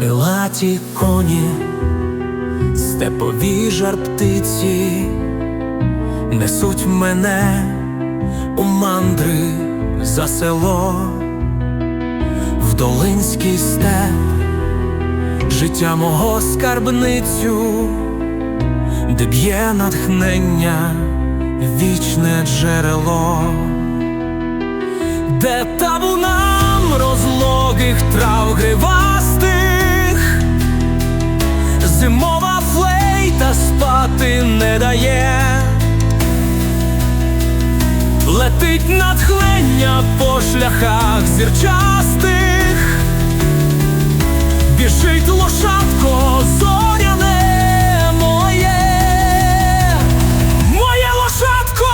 крилаті коні, степові жар птиці несуть мене у мандри за село, в долинський степ, життя мого скарбницю, де б'є натхнення, вічне джерело, де спати не дає. Летить натхнення по шляхах зірчастих, біжить лошадко зоряне моє, моє лошадко,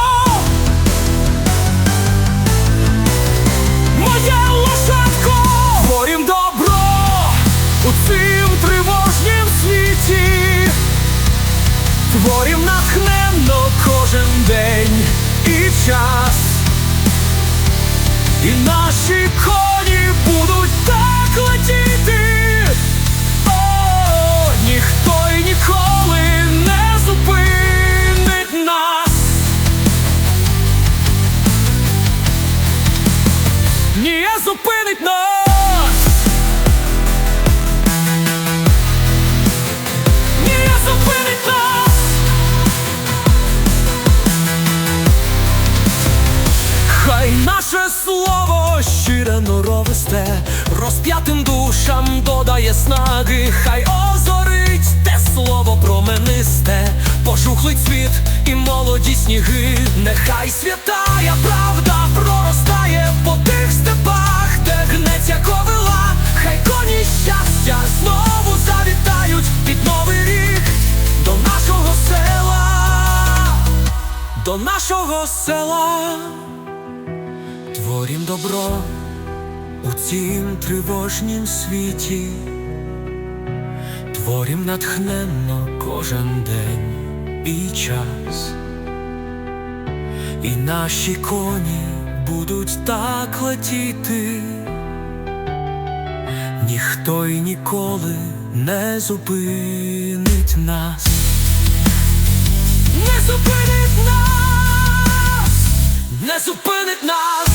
моє лошадко, творім добро у цим тривожнім світі. Творім натхненно кожен день і час, і наші коні будуть норовисте, розп'ятим душам додає снаги, хай озорить те слово променисте, пожухлий цвіт і молоді сніги, нехай святая правда проростає по тих степах, де гнеться ковила, хай коні щастя знову завітають під новий рік. До нашого села, до нашого села. Творім добро у цім тривожнім світі, творім натхненно кожен день і час, і наші коні будуть так летіти, ніхто й ніколи не зупинить нас, не зупинить нас, не зупинить нас.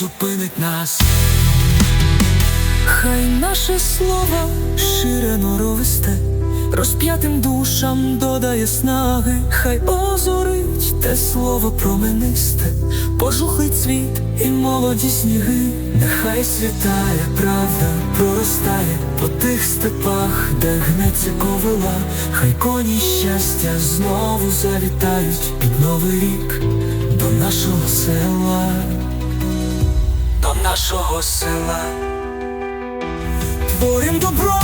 Зупинить нас. Хай наше слово шире норовисте, розп'ятим душам додає снаги, хай озорить те слово променисте, пожухлий цвіт і молоді сніги, нехай світає правда, проростає по тих степах, де гнеться ковила, хай коні щастя знову завітають під новий рік до нашого села, нашого села. Творим добро